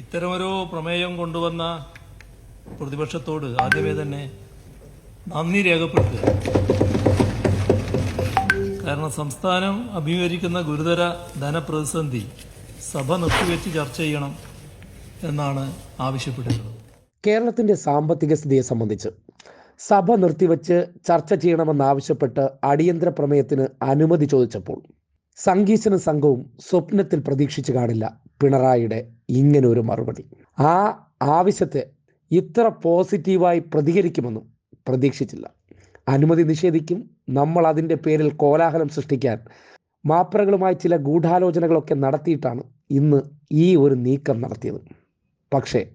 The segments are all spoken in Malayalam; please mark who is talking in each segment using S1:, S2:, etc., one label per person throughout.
S1: ഇത്തരമൊരു പ്രമേയം കൊണ്ടുവന്ന പ്രതിപക്ഷത്തോട് ആദ്യമേ തന്നെ നന്ദി രേഖപ്പെടുത്തുക. കാരണം സംസ്ഥാനം അഭിമുഖീകരിക്കുന്ന ഗുരുതര ധനപ്രതിസന്ധി സഭ നിർത്തിവെച്ച് ചർച്ച ചെയ്യണം എന്നാണ് ആവശ്യപ്പെട്ടിരുന്നത്
S2: കേരളത്തിന്റെ സാമ്പത്തിക സ്ഥിതിയെ സംബന്ധിച്ച് സഭ നിർത്തിവെച്ച് ചർച്ച ചെയ്യണമെന്നാവശ്യപ്പെട്ട് അടിയന്തര പ്രമേയത്തിന് അനുമതി ചോദിച്ചപ്പോൾ സംഗീശനും സംഘവും സ്വപ്നത്തിൽ പ്രതീക്ഷിച്ചു കാണില്ല. പിണറായിയുടെ ഇങ്ങനെ ഒരു മറുപടി. ആ ആവശ്യത്തെ ഇത്ര പോസിറ്റീവായി പ്രതികരിക്കുമെന്നും പ്രതീക്ഷിച്ചില്ല. അനുമതി നിഷേധിക്കും. നമ്മൾ അതിന്റെ പേരിൽ കോലാഹലം സൃഷ്ടിക്കാൻ മാപ്രകളുമായി ചില ഗൂഢാലോചനകളൊക്കെ നടത്തിയിട്ടാണ് ഇന്ന് ഈ ഒരു നീക്കം നടത്തിയത്. പക്ഷേ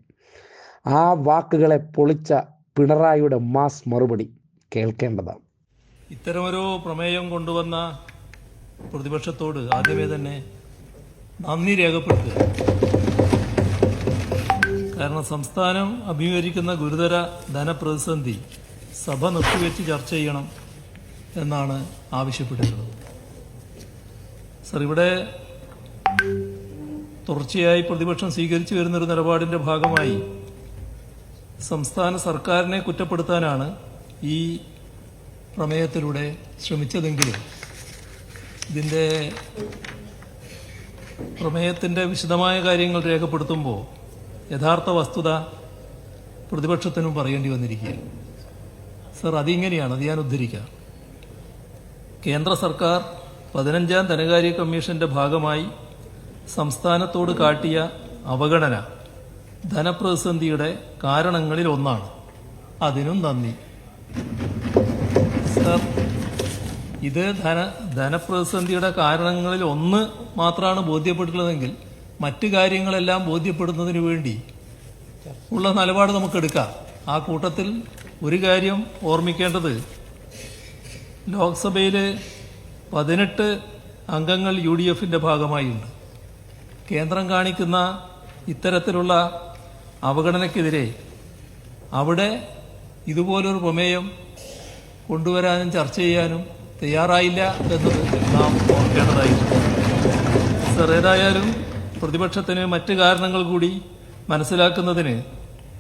S2: ആ വാക്കുകളെ പൊളിച്ച പിണറായിയുടെ മാസ് മറുപടി കേൾക്കേണ്ടതാണ്.
S1: ഇത്തരമൊരു പ്രമേയം കൊണ്ടുവന്ന പ്രതിപക്ഷത്തോട് ആദ്യമേ തന്നെ നന്ദി രേഖപ്പെടുത്തുക. കാരണം സംസ്ഥാനം അഭിമുഖീകരിക്കുന്ന ഗുരുതര ധനപ്രതിസന്ധി സഭ നിർത്തിവെച്ച് ചർച്ച ചെയ്യണം എന്നാണ് ആവശ്യപ്പെട്ടിട്ടുള്ളത്. സർ ഇവിടെ തുടർച്ചയായി പ്രതിപക്ഷം സ്വീകരിച്ചു വരുന്നൊരു നിലപാടിന്റെ ഭാഗമായി സംസ്ഥാന സർക്കാരിനെ കുറ്റപ്പെടുത്താനാണ് ഈ പ്രമേയത്തിലൂടെ ശ്രമിച്ചതെങ്കിലും ഇതിന്റെ പ്രമേയത്തിന്റെ വിശദമായ കാര്യങ്ങൾ രേഖപ്പെടുത്തുമ്പോൾ യഥാർത്ഥ വസ്തുത പ്രതിപക്ഷത്തിനും പറയേണ്ടി വന്നിരിക്കുകയാണ്. സർ അതിങ്ങനെയാണ് അത് ഞാൻ ഉദ്ധരിക്കാം. കേന്ദ്ര സർക്കാർ പതിനഞ്ചാം ധനകാര്യ കമ്മീഷന്റെ ഭാഗമായി സംസ്ഥാനത്തോട് കാട്ടിയ അവഗണന ധനപ്രതിസന്ധിയുടെ കാരണങ്ങളിൽ ഒന്നാണ്. അതിനും നന്ദി. സർ ഇത് ധന ധനപ്രതിസന്ധിയുടെ കാരണങ്ങളിൽ ഒന്ന് മാത്രമാണ് ബോധ്യപ്പെട്ടിട്ടുള്ളതെങ്കിൽ മറ്റു കാര്യങ്ങളെല്ലാം ബോധ്യപ്പെടുന്നതിന് വേണ്ടി ഉള്ള നിലപാട് നമുക്കെടുക്കാം. ആ കൂട്ടത്തിൽ ഒരു കാര്യം ഓർമ്മിക്കേണ്ടത്. ലോക്സഭയിൽ പതിനെട്ട് അംഗങ്ങൾ യു ഡി എഫിന്റെ ഭാഗമായുണ്ട്. കേന്ദ്രം കാണിക്കുന്ന ഇത്തരത്തിലുള്ള അവഗണനയ്ക്കെതിരെ അവിടെ ഇതുപോലൊരു പ്രമേയം കൊണ്ടുവരാനും ചർച്ച ചെയ്യാനും തയ്യാറായില്ല എന്നത് നാം ഓർക്കേണ്ടതായിരുന്നു സർ ഏതായാലും പ്രതിപക്ഷത്തിന് മറ്റ് കാരണങ്ങൾ കൂടി മനസ്സിലാക്കുന്നതിന്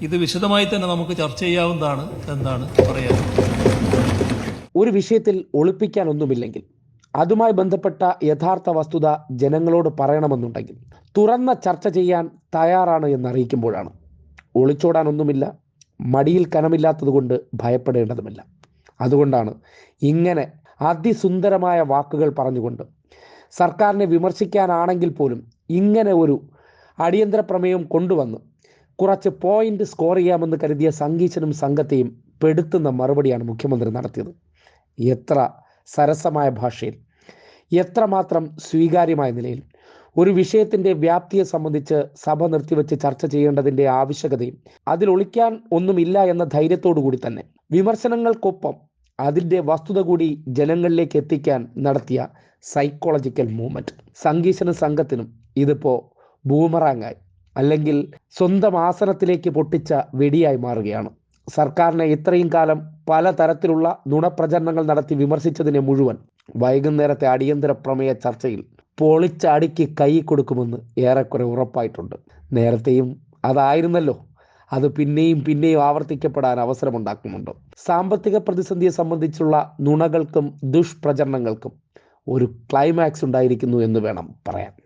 S1: ഇത് വിശദമായി തന്നെ നമുക്ക് ചർച്ച ചെയ്യാവുന്നതാണ് എന്നാണ് പറയാൻ.
S2: ഒരു വിഷയത്തിൽ ഒളിപ്പിക്കാൻ ഒന്നുമില്ലെങ്കിൽ അതുമായി ബന്ധപ്പെട്ട യഥാർത്ഥ വസ്തുത ജനങ്ങളോട് പറയണമെന്നുണ്ടെങ്കിൽ തുറന്ന ചർച്ച ചെയ്യാൻ തയ്യാറാണ് എന്നറിയിക്കുമ്പോഴാണ്. ഒളിച്ചോടാനൊന്നുമില്ല മടിയിൽ കനമില്ലാത്തതുകൊണ്ട് ഭയപ്പെടേണ്ടതുമില്ല. അതുകൊണ്ടാണ് ഇങ്ങനെ അതിസുന്ദരമായ വാക്കുകൾ പറഞ്ഞുകൊണ്ട് സർക്കാരിനെ വിമർശിക്കാനാണെങ്കിൽ പോലും ഇങ്ങനെ ഒരു അടിയന്തര പ്രമേയം കൊണ്ടുവന്ന് കുറച്ച് പോയിന്റ് സ്കോർ ചെയ്യാമെന്ന് കരുതിയ സംഗീശനും സംഘത്തെയും പെടുത്തുന്ന മറുപടിയാണ് മുഖ്യമന്ത്രി നടത്തിയത്. എത്ര സരസമായ ഭാഷയിൽ എത്രമാത്രം സ്വീകാര്യമായ നിലയിൽ ഒരു വിഷയത്തിന്റെ വ്യാപ്തിയെ സംബന്ധിച്ച് സഭ നിർത്തിവെച്ച് ചർച്ച ചെയ്യേണ്ടതിന്റെ ആവശ്യകതയും അതിൽ ഒളിക്കാൻ ഒന്നുമില്ല എന്ന ധൈര്യത്തോടു കൂടി തന്നെ വിമർശനങ്ങൾക്കൊപ്പം അതിന്റെ വസ്തുത കൂടി ജനങ്ങളിലേക്ക് എത്തിക്കാൻ നടത്തിയ സൈക്കോളജിക്കൽ മൂവ്മെന്റ് സംഗീശന സംഘത്തിനും ഇതിപ്പോൾ ബൂമറാങ്ങായി അല്ലെങ്കിൽ സ്വന്തം ആസനത്തിലേക്ക് പൊട്ടിച്ച വെടിയായി മാറുകയാണ്. സർക്കാരിനെ ഇത്രയും കാലം പല തരത്തിലുള്ള നുണപ്രചരണങ്ങൾ നടത്തി വിമർശിച്ചതിനെ മുഴുവൻ വൈകുന്നേരത്തെ അടിയന്തര പ്രമേയ ചർച്ചയിൽ പൊളിച്ചടിക്ക് കൈ കൊടുക്കുമെന്ന് ഏറെക്കുറെ ഉറപ്പായിട്ടുണ്ട്. നേരത്തെയും അതായിരുന്നല്ലോ അത് പിന്നെയും പിന്നെയും ആവർത്തിക്കപ്പെടാൻ അവസരമുണ്ടാക്കുന്നുണ്ട്. സാമ്പത്തിക പ്രതിസന്ധിയെ സംബന്ധിച്ചുള്ള നുണകൾക്കും ദുഷ്പ്രചരണങ്ങൾക്കും ഒരു ക്ലൈമാക്സ് ഉണ്ടായിരിക്കുന്നു എന്ന് വേണം പറയാൻ.